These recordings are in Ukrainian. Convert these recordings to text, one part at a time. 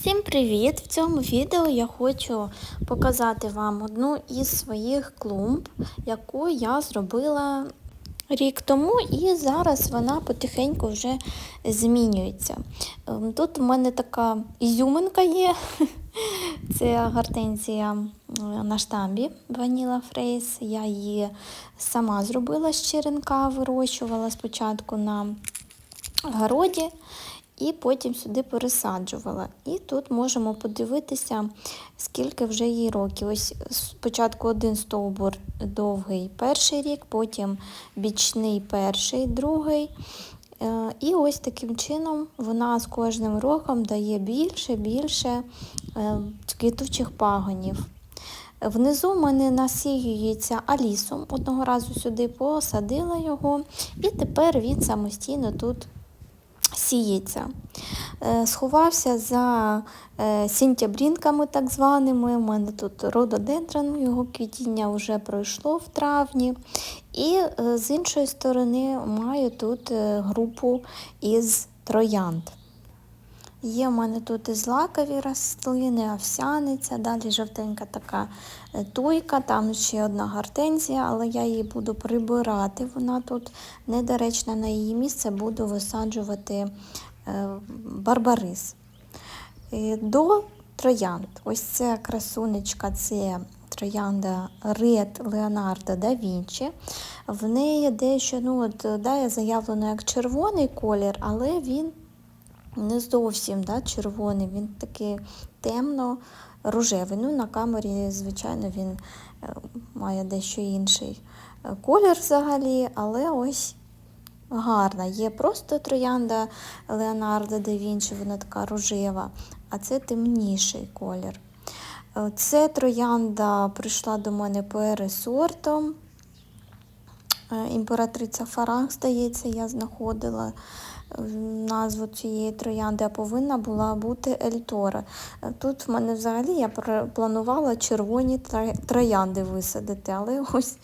Всім привіт! В цьому відео я хочу показати вам одну із своїх клумб, яку я зробила рік тому, і зараз вона потихеньку вже змінюється. Ем, Тут у мене така ізюминка є. Це гортензія на штамбі Vanilla Фрейс. Я її сама зробила з черенка, вирощувала спочатку на городі і потім сюди пересаджувала. І тут можемо подивитися, скільки вже їй років. Ось спочатку один стовбур довгий перший рік, потім бічний перший, другий. Е, І ось таким чином вона з кожним роком дає більше більше е, квітучих пагонів. Внизу в мене насіюється алісом. Одного разу сюди посадила його, і тепер він самостійно тут сіється. Е, Сховався за е, сінтябрінками так званими. У мене тут рододендрон, його квітіння вже пройшло в травні. І е, з іншої сторони маю тут групу із троянд. Є в мене тут і злакові рослини, овсяниця, далі жовтенька така е, туйка, там ще одна гортензія, але я її буду прибирати. Вона тут недоречна на її місце, буду висаджувати е, барбарис. Е, До троянд. Ось ця красунечка, це троянда Red Leonardo da Vinci. В неї дещо, ну от, да, заявлено як червоний колір, але він не зовсім да, червоний, він такий темно-рожевий. Ну, На камері, звичайно, він е, має дещо інший е, колір взагалі, але ось гарна. Є просто троянда Леонардо да Вінчі, вона така рожева, а це темніший колір. Е, Це троянда прийшла до мене пересортом. Імператриця Фарах, здається, я знаходила назву цієї троянди, а повинна була бути Ельтора. Тут в мене взагалі я планувала червоні троянди висадити, але ось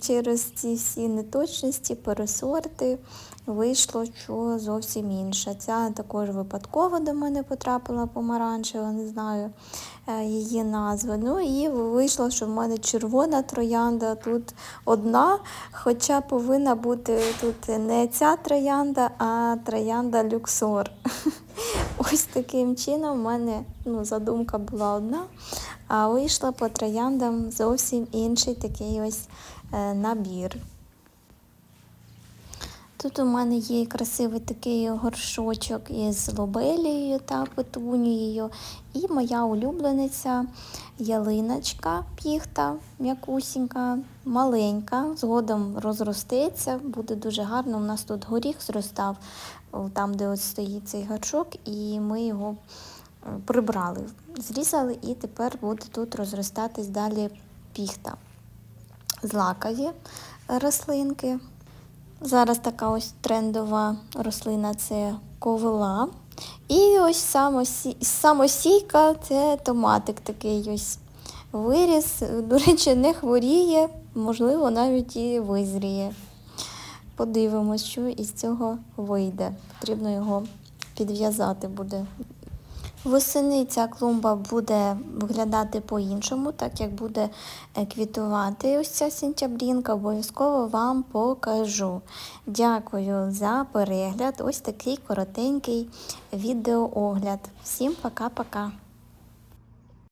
через ці всі неточності, пересорти вийшло, що зовсім інше. Ця також випадково до мене потрапила помаранчева, не знаю е, її назви. Ну і вийшло, що в мене червона троянда тут одна, хоча повинна бути тут не ця троянда, а троянда люксор. Ось таким чином в мене ну, задумка була одна, а вийшла по трояндам зовсім інший такий ось е, набір. Тут у мене є красивий такий горшочок із лобелією та петунією. І моя улюблениця ялиночка піхта, м'якусінька, маленька, згодом розростеться, буде дуже гарно. У нас тут горіх зростав, там, де ось стоїть цей горшок, і ми його е, прибрали, зрізали, і тепер буде тут розростатись далі піхта. Злакові рослинки. Зараз така ось трендова рослина це ковила. І ось самосі... самосійка це томатик такий ось виріс. До речі, не хворіє, можливо, навіть і визріє. Подивимось, що із цього вийде. Потрібно його підв'язати буде. Восени ця клумба буде виглядати по-іншому, так як буде е, квітувати ось ця сентябрінка, обов'язково вам покажу. Дякую за перегляд. Ось такий коротенький відеоогляд. Всім пока-пока.